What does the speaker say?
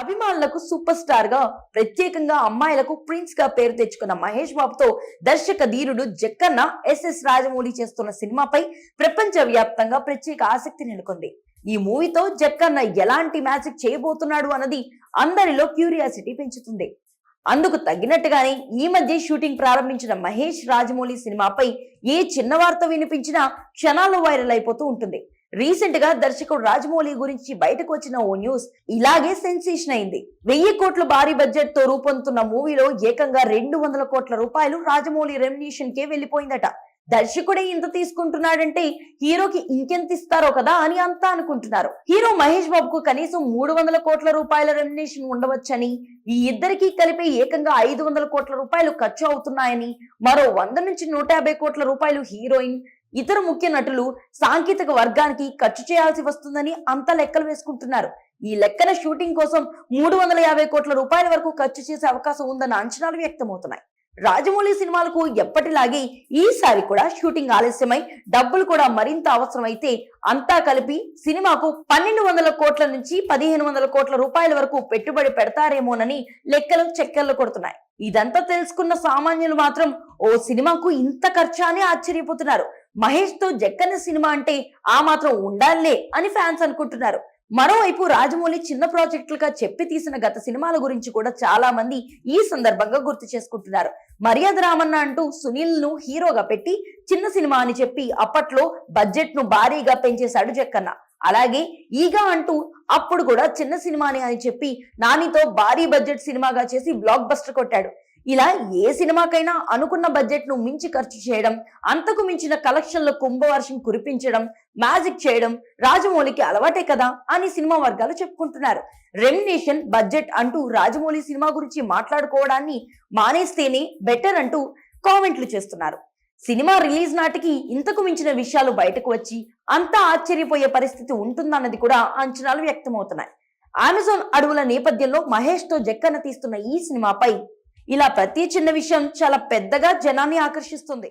అభిమానులకు సూపర్ స్టార్గా ప్రత్యేకంగా అమ్మాయిలకు ప్రిన్స్గా పేరు తెచ్చుకున్న మహేష్ బాబుతో దర్శక ధీరుడు జక్కన్న ఎస్ఎస్ రాజమౌళి చేస్తున్న సినిమాపై ప్రపంచ వ్యాప్తంగా ప్రత్యేక ఆసక్తి నెలకొంది. ఈ మూవీతో జక్కన్న ఎలాంటి మ్యాజిక్ చేయబోతున్నాడు అన్నది అందరిలో క్యూరియాసిటీ పెంచుతుంది. అందుకు తగినట్టుగానే ఈ మధ్య షూటింగ్ ప్రారంభించిన మహేష్ రాజమౌళి సినిమాపై ఏ చిన్న వార్త వినిపించినా క్షణాల్లో వైరల్ అయిపోతూ ఉంటుంది. రీసెంట్గా దర్శకుడు రాజమౌళి గురించి బయటకు వచ్చిన ఓ న్యూస్ ఇలాగే సెన్సేషన్ అయింది. వెయ్యి కోట్ల భారీ బడ్జెట్తో రూపొందుతున్న మూవీలో ఏకంగా రెండు వందల కోట్ల రూపాయలు రాజమౌళి రెమ్యునేషన్ కే వెళ్ళిపోయిందట. దర్శకుడే ఇంత తీసుకుంటున్నాడంటే హీరోకి ఇంకెంత ఇస్తారో కదా అని అంతా అనుకుంటున్నారు. హీరో మహేష్ బాబుకు కనీసం మూడు వందల కోట్ల రూపాయల రెమ్యునేషన్ ఉండవచ్చని ఈ ఇద్దరికి కలిపి ఏకంగా ఐదు వందల కోట్ల రూపాయలు ఖర్చు అవుతున్నాయని మరో వంద నుంచి నూట యాభై కోట్ల రూపాయలు హీరోయిన్ ఇతర ముఖ్య నటులు సాంకేతిక వర్గానికి ఖర్చు చేయాల్సి వస్తుందని అంత లెక్కలు వేసుకుంటున్నారు. ఈ లెక్కన షూటింగ్ కోసం మూడు వందల యాభై కోట్ల రూపాయల వరకు ఖర్చు చేసే అవకాశం ఉందన్న అంచనాలు వ్యక్తమవుతున్నాయి. రాజమౌళి సినిమాలకు ఎప్పటిలాగే ఈసారి కూడా షూటింగ్ ఆలస్యమై డబ్బులు కూడా మరింత అవసరమైతే అంతా కలిపి సినిమాకు పన్నెండు వందల కోట్ల నుంచి పదిహేను వందల కోట్ల రూపాయల వరకు పెట్టుబడి పెడతారేమోనని లెక్కలు చెక్కర్లు కొడుతున్నాయి. ఇదంతా తెలుసుకున్న సామాన్యులు మాత్రం ఓ సినిమాకు ఇంత ఖర్చా? అని ఆశ్చర్యపోతున్నారు. మహేష్తో జక్కన్న సినిమా అంటే ఆ మాత్రం ఉండాలే అని ఫ్యాన్స్ అనుకుంటున్నారు. మరోవైపు రాజమౌళి చిన్న ప్రాజెక్టులుగా చెప్పి తీసిన గత సినిమాల గురించి కూడా చాలా మంది ఈ సందర్భంగా గుర్తు చేసుకుంటున్నారు. మర్యాద రామన్న అంటూ సునీల్ను హీరోగా పెట్టి చిన్న సినిమా అని చెప్పి అప్పట్లో బడ్జెట్ను భారీగా పెంచేశాడు జక్కన్న. అలాగే ఈగా అంటూ అప్పుడు కూడా చిన్న సినిమాని అని చెప్పి నానితో భారీ బడ్జెట్ సినిమాగా చేసి బ్లాక్ బస్టర్ కొట్టాడు. ఇలా ఏ సినిమాకైనా అనుకున్న బడ్జెట్ను మించి ఖర్చు చేయడం అంతకు మించిన కలెక్షన్ల కుంభవర్షం కురిపించడం మ్యాజిక్ చేయడం రాజమౌళికి అలవాటే కదా అని సినిమా వర్గాలు చెప్పుకుంటున్నారు. రెమ్యునేషన్ బడ్జెట్ అంటూ రాజమౌళి సినిమా గురించి మాట్లాడుకోవడాన్ని మానేస్తేనే బెటర్ అంటూ కామెంట్లు చేస్తున్నారు. సినిమా రిలీజ్ నాటికి ఇంతకు మించిన విషయాలు బయటకు వచ్చి అంతా ఆశ్చర్యపోయే పరిస్థితి ఉంటుందన్నది కూడా అంచనాలు వ్యక్తమవుతున్నాయి. అమెజాన్ అడవుల నేపథ్యంలో మహేష్తో జక్కన తీస్తున్న ఈ సినిమాపై ఇలా ప్రతి చిన్న విషయం చాలా పెద్దగా జనాన్ని ఆకర్షిస్తుంది.